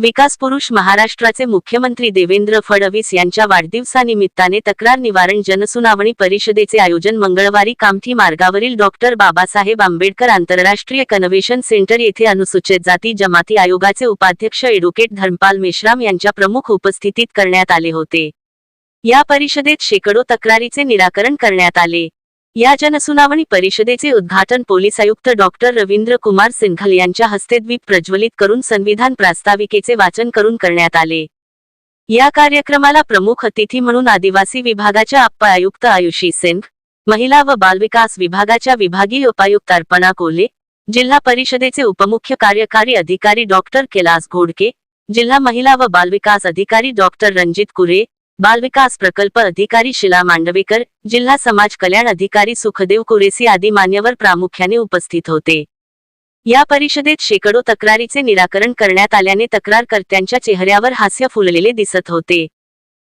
विकास पुरुष महाराष्ट्राचे मुख्यमंत्री देवेंद्र फडणवीस यांच्या वाढदिवसानिमित्ताने तक्रार निवारण जनसुनावणी परिषदेचे आयोजन मंगळवारी कामठी मार्गावरील डॉक्टर बाबासाहेब आंबेडकर आंतरराष्ट्रीय कन्व्हेन्शन सेंटर येथे अनुसूचित जाती जमाती आयोगाचे उपाध्यक्ष एडव्होकेट धर्मपाल मेश्राम यांच्या प्रमुख उपस्थितीत करण्यात आले होते. या परिषदेत शेकडो तक्रारीचे निराकरण करण्यात आले. या जनसुनावणी परिषदेचे उद्घाटन पोलीस आयुक्त डॉक्टर रवींद्र कुमार सिंघल यांच्या हस्ते द्वीप प्रज्वलित करून संविधान प्रास्ताविकेचे वाचन करून करण्यात आले. या कार्यक्रमाला प्रमुख अतिथी म्हणून आदिवासी विभागाच्या अप्पा आयुक्त आयुषी सिंग महिला व बालविकास विभागाच्या विभागीय उपायुक्त अर्पणा कोले जिल्हा परिषदेचे उपमुख्य कार्यकारी अधिकारी डॉक्टर कैलास घोडके जिल्हा महिला व बालविकास अधिकारी डॉक्टर रणजित कुरे बालविकास प्रकल्प अधिकारी शिला मांडवेकर जिल्हा समाज कल्याण अधिकारी सुखदेव कुरेसी आदी मान्यवर प्रामुख्याने उपस्थित होते. या परिषदेत शेकडो तक्रारीचे निराकरण करण्यात आल्याने तक्रारकर्त्यांच्या चेहऱ्यावर हास्य फुललेले दिसत होते.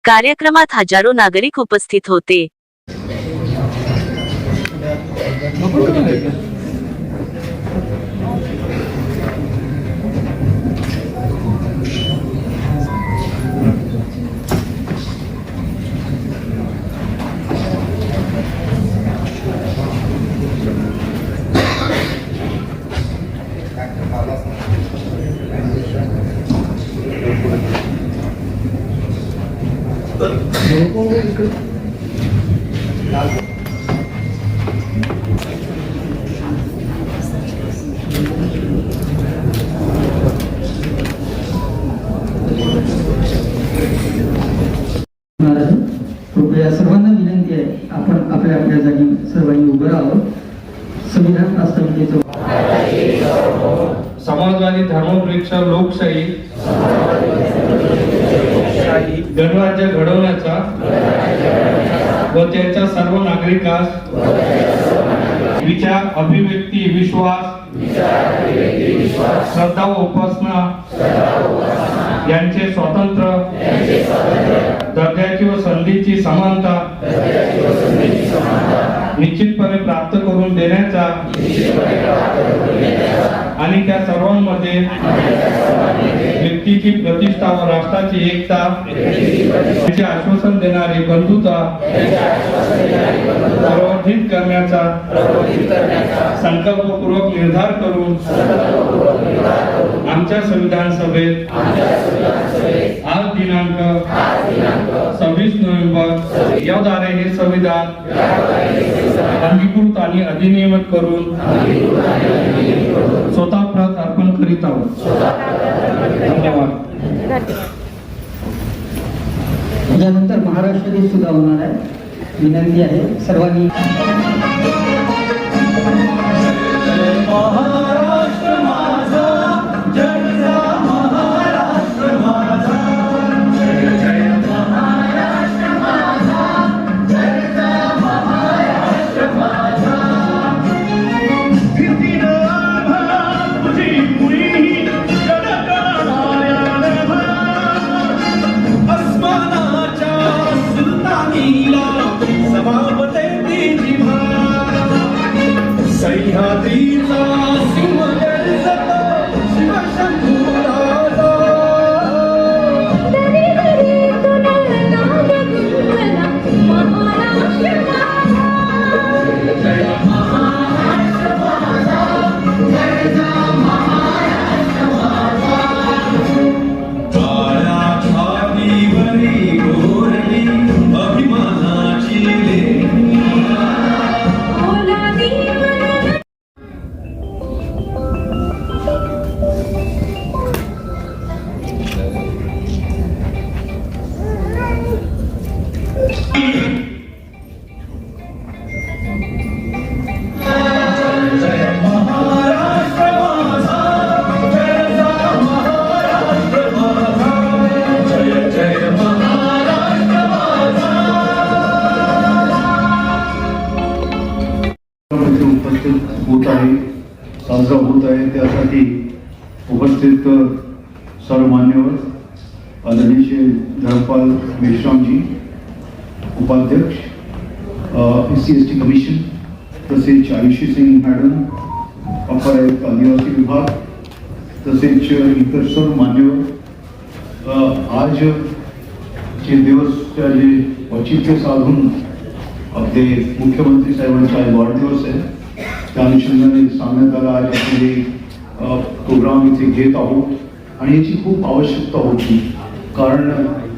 कार्यक्रमात हजारो नागरिक उपस्थित होते. कृपया सर्वांना विनंती आहे. आपण आपल्या आपल्या जागी सर्वांनी उभं राहावं. संविधान प्रास्ताविकेचं समाजवादी धर्मवृक्ष लोकशाही गणराज्य घडवून व त्याच्या सर्व नागरिकास विचार अभिव्यक्ती विश्वास श्रद्धा व उपासना यांचे स्वतंत्र दर्जाची व संधीची समानता निश्चित निश्चितपणे प्राप्त करून देण्याचा आणि त्या सर्वांमध्ये व्यक्तीची प्रतिष्ठा व राष्ट्राची एकता याचे आश्वासन देणारी बंधुता प्रवर्धित करण्याचा संकल्पपूर्वक निर्धार करून आमच्या संविधान सभेत आज दिनांक सव्वीस नोव्हेंबर याद्वारे हे संविधान अंगीकृत आणि अधिनियमित करून स्वतः प्रत अर्पण करीत आहोत. धन्यवाद. यानंतर महाराष्ट्र दिन सुद्धा होणार आहे. विनंती आहे सर्वांनी. उपस्थित होत आहे साजरा होत आहे त्यासाठी उपस्थित सर्व मान्यवर आदरणीय श्री धर्मपाल मेश्रामजी उपाध्यक्ष S C S T commission तसेच आयुषी सिंग मॅडम अपर आयुक्त आदिवासी विभाग तसेच इतर सर्व मान्यवर आज जे दिवसच्या जे औचित्य साधून आपले मुख्यमंत्री साहेबांचा आज वाढदिवस आहे. त्या अनुषंगाने सांगण्यात आला आज आपण हे प्रोग्राम इथे घेत आहोत आणि याची खूप आवश्यकता होती. कारण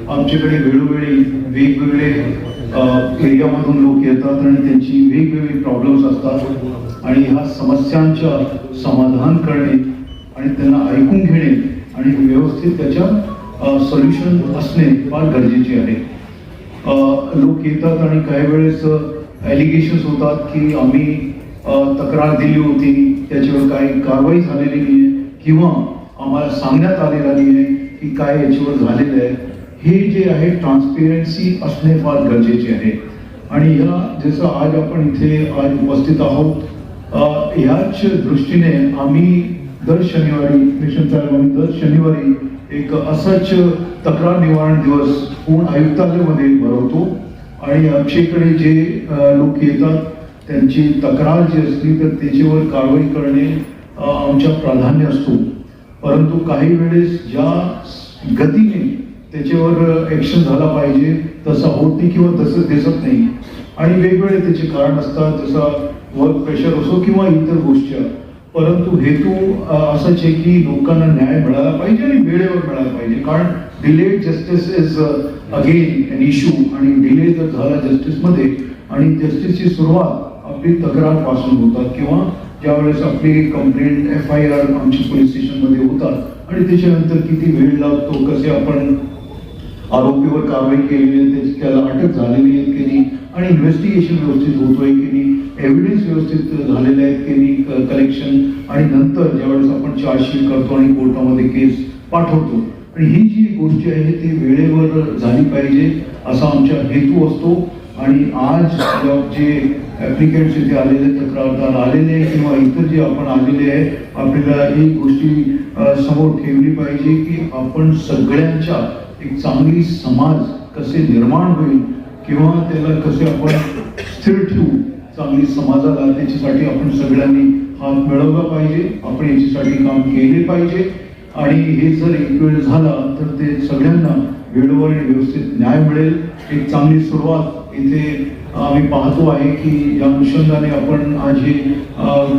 आमच्याकडे वेळोवेळी वेगवेगळे एरियामधून लोक येतात आणि त्यांची वेगवेगळी प्रॉब्लेम्स असतात. आणि ह्या समस्यांच्या समाधान करणे आणि त्यांना ऐकून घेणे आणि व्यवस्थित त्याच्या सोल्युशन असणे फार गरजेचे आहे. लोक येतात आणि काही वेळेस ॲलिगेशन्स होतात की आम्ही तक्रार दिली होती त्याच्यावर काही कारवाई झालेली नाही आहे किंवा आम्हाला सांगण्यात आलेलं नाही आहे की काय याच्यावर झालेलं आहे. हे जे आहे ट्रान्सपेरन्सी असणे फार गरजेचे आहे. आणि ह्या जसं आज आपण इथे आज उपस्थित आहोत ह्याच दृष्टीने आम्ही दर शनिवारी मिशन साहेब आम्ही दर शनिवारी एक असंच तक्रार निवारण दिवस पूर्ण आयुक्तालयामध्ये भरवतो. आणि आमच्याकडे जे लोक येतात त्यांची तक्रार जी असली तर त्याच्यावर कारवाई करणे आमच्या प्राधान्य असतो. परंतु काही वेळेस ज्या गतीने त्याच्यावर ॲक्शन झाला पाहिजे तसा होत नाही किंवा तसं दिसत नाही. आणि वेगवेगळे त्याचे कारण असतात जसं वर्क प्रेशर असो किंवा इतर गोष्टी. परंतु हेतू असंच असाच आहे की लोकांना न्याय मिळाला पाहिजे आणि वेळेवर मिळाला पाहिजे. कारण delayed justice is again an issue आणि डिले जर झाला जस्टिसमध्ये आणि जस्टिसची सुरुवात आपली तक्रारपासून होतात किंवा ज्यावेळेस आपली कंप्लेंट एफ आय आर आमची पोलीस स्टेशनमध्ये होतात आणि त्याच्यानंतर किती वेळ लागतो कसे आपण आरोपीवर कारवाई केलेली आहे त्याला अटक झालेली आहे की नाही आणि इन्व्हेस्टिगेशन व्यवस्थित होतोय की नाही एव्हिडन्स व्यवस्थित झालेले आहेत की नाही कलेक्शन आणि नंतर ज्यावेळेस आपण चार्जशीट करतो आणि कोर्टामध्ये केस पाठवतो. आणि ही जी गोष्टी आहे ती वेळेवर झाली पाहिजे असा आमचा हेतू असतो. आणि आज जे ॲप्लिकेट्स इथे आलेले तक्रारदार आलेले किंवा इतर जे आपण आलेले आहे आपल्याला ही गोष्टी समोर ठेवली पाहिजे की आपण सगळ्यांच्या एक चांगली समाज कसे निर्माण होईल किंवा त्याला कसे आपण स्थिर ठेवू. चांगली समाजाला त्याच्यासाठी आपण सगळ्यांनी हात मिळवला पाहिजे आपण याच्यासाठी काम केले पाहिजे. आणि हे जर एक वेळ झाला तर ते सगळ्यांना वेळोवर व्यवस्थित न्याय मिळेल. एक चांगली सुरुवात इथे आम्ही पाहतो आहे की या अनुषंगाने आपण आज हे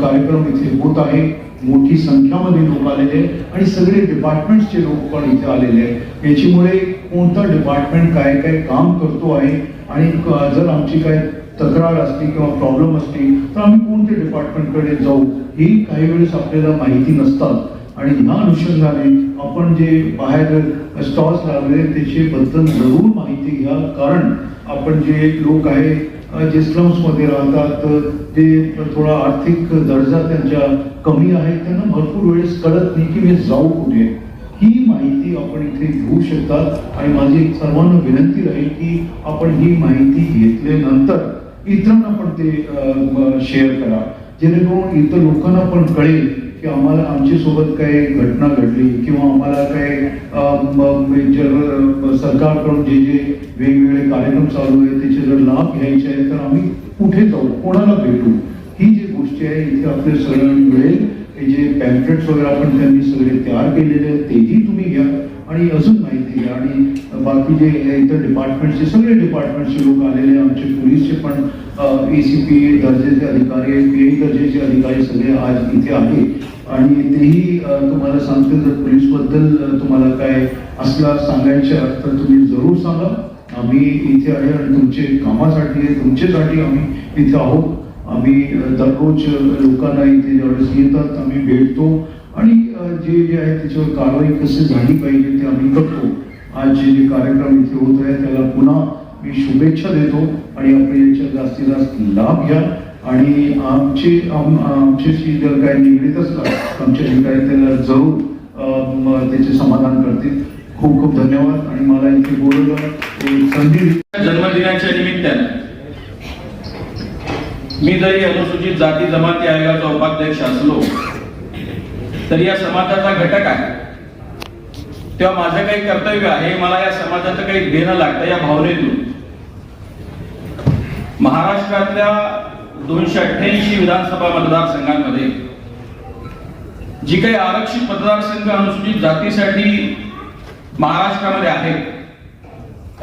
कार्यक्रम इथे होत आहे. मोठी संख्यामध्ये लोक आलेले आणि सगळे डिपार्टमेंटचे लोक पण इथे आलेले आहेत. याच्यामुळे कोणता डिपार्टमेंट काय काय काम करतो आहे आणि जर आमची काय तक्रार असली किंवा प्रॉब्लेम असली तर आम्ही कोणत्या डिपार्टमेंटकडे जाऊ ही काही वेळेस आपल्याला माहिती नसतात. आणि ह्या अनुषंगाने आपण जे बाहेर स्टॉल्स लावले त्याच्याबद्दल जरूर माहिती घ्या. कारण आपण जे लोक आहे जे स्लम्समध्ये राहतात ते थोडा आर्थिक दर्जा त्यांच्या कमी आहे. त्यांना भरपूर वेळेस कळत नाही की मी जाऊ कुठे. ही माहिती आपण इथे घेऊ शकतात. आणि माझी सर्वांना विनंती राहील की आपण ही माहिती घेतल्यानंतर इतरांना पण ते शेअर करा. जेणेकरून इतर लोकांना पण कळेल की आम्हाला आमच्यासोबत काही घटना घडली किंवा आम्हाला काय म्हणजे सरकारकडून जे जे वेगवेगळे कार्यक्रम चालू आहेत त्याचे जर लाभ घ्यायचे आहेत तर आम्ही कुठे जाऊ? कोणाला भेटू? ही जी गोष्टी आहे इथे आपल्या सगळ्यांना मिळेल. हे जे पॅम्पलेट्स वगैरे आपण त्यांनी सगळे तयार केलेले आहेत ते आणि अजून माहिती आणि बाकी जे इतर डिपार्टमेंटचे सगळे डिपार्टमेंटचे लोक आलेले आमचे पोलीसचे पण ए सी पी दर्जेचे अधिकारी पी दर्जेचे अधिकारी सगळे आज इथे आहे आणि तेही तुम्हाला सांगते जर पोलीसबद्दल तुम्हाला काय असला सांगायचं तर तुम्ही जरूर सांगा. आम्ही इथे आहे आणि तुमचे कामासाठी तुमच्यासाठी आम्ही इथे आहोत. आम्ही दररोज लोकांना इथे ज्यावेळेस येतात आम्ही भेटतो. आणि जे जे आहे त्याच्यावर कारवाई कशी झाली पाहिजे ते आम्ही करतो आज जे जे कार्यक्रम इथे होत आहे त्याला पुन्हा मी शुभेच्छा देतो आणि आपण याच्या जास्तीत जास्त लाभ घ्या. आणि आमचे आमच्याशी जर काही निगडीत असतात आमच्याशी काही त्याला जरूर त्याचे समाधान करतील. खूप खूप धन्यवाद. आणि मला इथे बोलवलं संधी जन्मदिनाच्या निमित्तानं मी जरी अनुसूचित जाती जमाती आयोगाचा उपाध्यक्ष असलो तर या समाजाचा घटक आहे. तेव्हा माझं काही कर्तव्य आहे मला या समाजाचं काही देणं लागतं या भावनेतून. महाराष्ट्रातल्या दोनशे अठ्ठ्याऐंशी विधानसभा मतदारसंघांमध्ये जी काही आरक्षित मतदारसंघ अनुसूचित जातीसाठी महाराष्ट्रामध्ये आहेत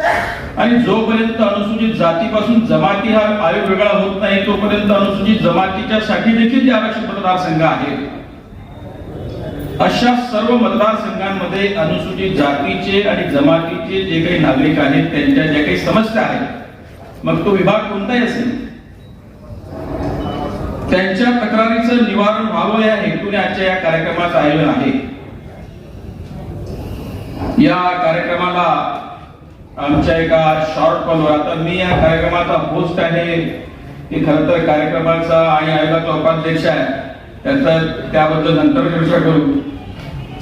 आणि जोपर्यंत अनुसूचित जातीपासून जमाती हा आयोग वेगळा होत नाही तोपर्यंत अनुसूचित जमातीच्या साठी देखील जे आरक्षित मतदारसंघ आहेत. अशा सर्व मतदारसंघांमध्ये अनुसूचित जातीचे आणि जमातीचे जे काही नागरिक आहेत त्यांच्या ज्या काही समस्या आहेत मग तो विभाग कोणताही असेल त्यांच्या तक्रारीचं निवारण व्हावं या हेतूने आजच्या या कार्यक्रमाचं आयोजन आहे. या कार्यक्रमाला आमच्या एका शॉर्ट कॉलवर आता मी या कार्यक्रमाचा होस्ट आहे. की खरं तर कार्यक्रमाचा आणि आयोगाचा उपाध्यक्ष आहे. त्याचं त्याबद्दल नंतर चर्चा करू.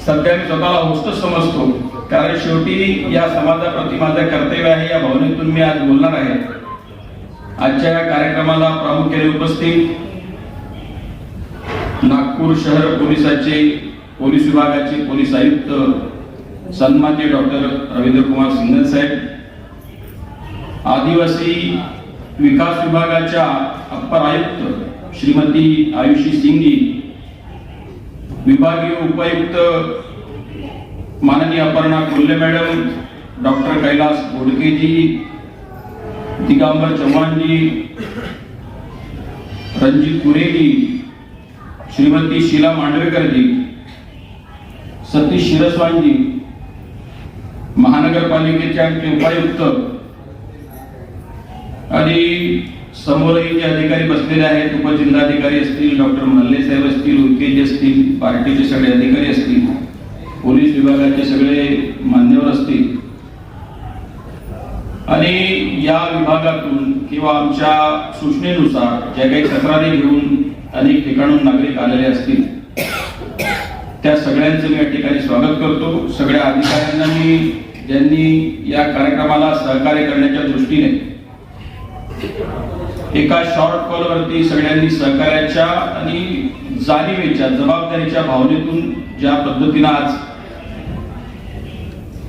सध्या मी स्वतःला होस्टच समजतो. कारण शेवटी या समाजाप्रती माझं कर्तव्य आहे या भावनेतून मी आज बोलणार आहे. आजच्या या कार्यक्रमाला प्रामुख्याने उपस्थित नागपूर शहर पोलिसाचे पोलीस विभागाचे पोलीस आयुक्त सन्मान्य डॉक्टर रवींद्र कुमार सिंगल साहेब आदिवासी विकास विभागाच्या अप्पर आयुक्त श्रीमती आयुषी सिंगी विभागीय उपायुक्त माननीय अपर्णा कोल्हे मॅडम डॉक्टर कैलास बोडकेजी दिगांबर चव्हाणजी रणजित कुरेजी श्रीमती शीला मांडवेकरजी सतीश शिरस्वांजी महानगरपालिकेचे आमचे उपायुक्त आणि समोरही जे अधिकारी बसलेले आहेत उपजिल्हाधिकारी असतील डॉक्टर मल्ले साहेब असतील उकेजी असतील पार्टीचे सगळे अधिकारी असतील पोलीस विभागाचे सगळे मान्यवर असतील. आणि या विभागातून किंवा आमच्या सूचनेनुसार ज्या काही तक्रारी घेऊन अनेक ठिकाणून नागरिक आलेले असतील त्या सगळ्यांचं मी या ठिकाणी स्वागत करतो. सगळ्या अधिकाऱ्यांना मी ज्यांनी या कार्यक्रमाला सहकार्य करण्याच्या दृष्टीने एका शॉर्ट कॉलवरती सगळ्यांनी सहकार्याच्या आणि जाणीवेच्या जबाबदारीच्या भावनेतून ज्या पद्धतीनं आज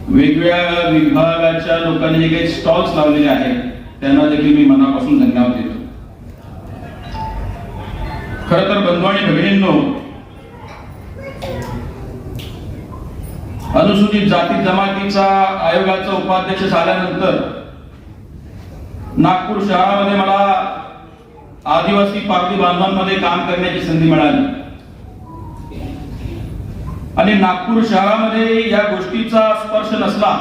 वेगवेगळ्या विभागाच्या लोकांनी जे काही स्टॉल्स लावलेले आहेत त्यांना देखील मी मनापासून धन्यवाद देतो. खर तर बंधू आणि भगिनींनो अनुसूचित जाती जमातीचा आयोगाचा उपाध्यक्ष झाल्यानंतर नागपूर शहरामध्ये मला आदिवासी पारधी बांधवांमध्ये काम करण्याची संधी मिळाली. आणि नागपूर शहरामध्ये या गोष्टीचा स्पर्श नसला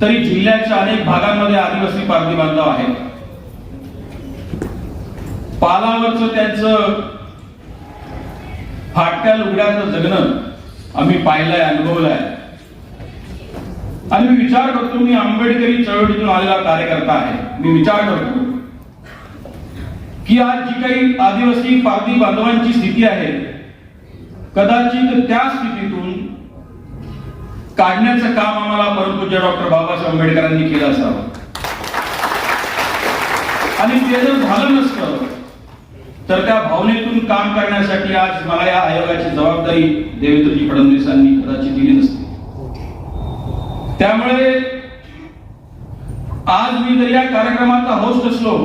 तरी जिल्ह्याच्या अनेक भागांमध्ये आदिवासी पारधी बांधव आहेत. पालावरच त्यांचं फाटक्या लुगड्याचं जगणं आम्ही पाहिलंय अनुभवलंय. आणि मी विचार करतो मी आंबेडकरी चळवळीतून आलेला कार्यकर्ता आहे. मी विचार करतो की आज जी काही आदिवासी पारधी बांधवांची स्थिती आहे कदाचित त्या स्थितीतून काढण्याचं काम आम्हाला परमपूज्य डॉक्टर बाबासाहेब आंबेडकरांनी केलं असावं. आणि ते जर झालं नसतं तर त्या भावनेतून काम करण्यासाठी आज मला या आयोगाची जबाबदारी देवेंद्रजी फडणवीसांनी कदाचित दिली नसती. त्यामुळे आज मी जर या कार्यक्रमाचा होस्ट असलो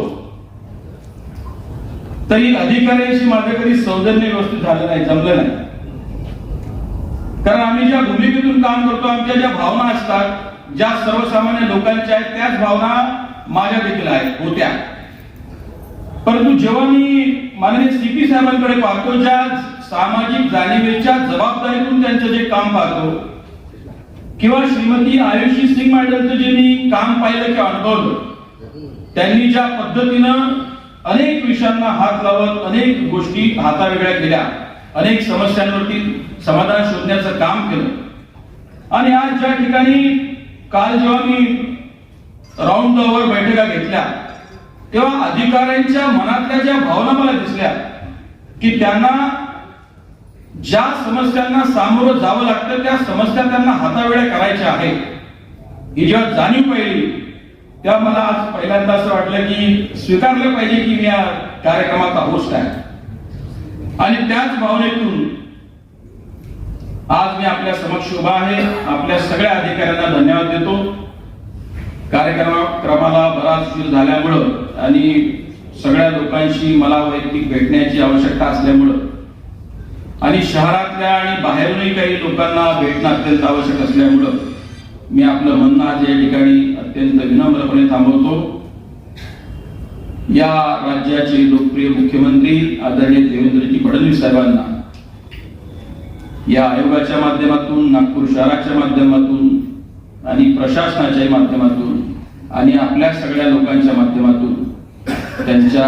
तरी अधिकाऱ्यांशी माझं कधी सौजन्य व्यवस्थित झालं नाही जमलं नाही. कारण आम्ही ज्या भूमिकेतून काम करतो आमच्या ज्या भावना असतात ज्या सर्वसामान्य लोकांच्या आहेत त्याच भावना माझ्या देखील आहेत होत्या. परंतु जेव्हा मी माननीय सीपी साहेबांकडे पाहतो ज्या सामाजिक जाणीवेच्या जबाबदारीतून त्यांचं जे काम पाहतो किंवा श्रीमती आयुषी सिंग मॅडमचं जे मी काम पाहिलं किंवा अनुभवलं त्यांनी ज्या पद्धतीनं अनेक विषयांना हात लावत अनेक गोष्टी हातावेगळ्या केल्या अनेक समस्यांवरती समाधान शोधण्याचं काम केलं. आणि आज ज्या ठिकाणी काल जेव्हा मी राऊंड वर बैठका घेतल्या तेव्हा अधिकाऱ्यांच्या मनातल्या ज्या भावना मला दिसल्या की त्यांना ज्या समस्यांना सामोरं जावं लागतं त्या समस्या त्यांना हातावेळ्या करायच्या आहेत. ही जेव्हा जाणीव पहिली तेव्हा मला आज पहिल्यांदा असं वाटलं की स्वीकारलं पाहिजे की मी या कार्यक्रमाचा होस्ट आहे. आणि त्याच भावनेतून आज मी आपल्या समक्ष उभा आहे. आपल्या सगळ्या अधिकाऱ्यांना धन्यवाद देतो. कार्यक्रमाला बराच उशीर झाल्यामुळं आणि सगळ्या लोकांशी मला वैयक्तिक भेटण्याची आवश्यकता असल्यामुळं आणि शहरातल्या आणि बाहेरूनही काही लोकांना भेटणं अत्यंत आवश्यक असल्यामुळं मी आपलं म्हणणं आज या ठिकाणी अत्यंत विनम्रपणे थांबवतो. या राज्याचे लोकप्रिय मुख्यमंत्री आदरणीय देवेंद्रजी फडणवीस साहेबांना या आयोगाच्या माध्यमातून नागपूर शहराच्या माध्यमातून आणि प्रशासनाच्याही माध्यमातून आणि आपल्या सगळ्या लोकांच्या माध्यमातून त्यांच्या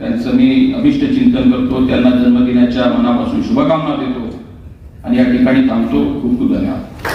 त्यांचं मी अभिष्ट चिंतन करतो त्यांना जन्मदिनाच्या मनापासून शुभकामना देतो. आणि या ठिकाणी थांबतो. खूप खूप धन्यवाद.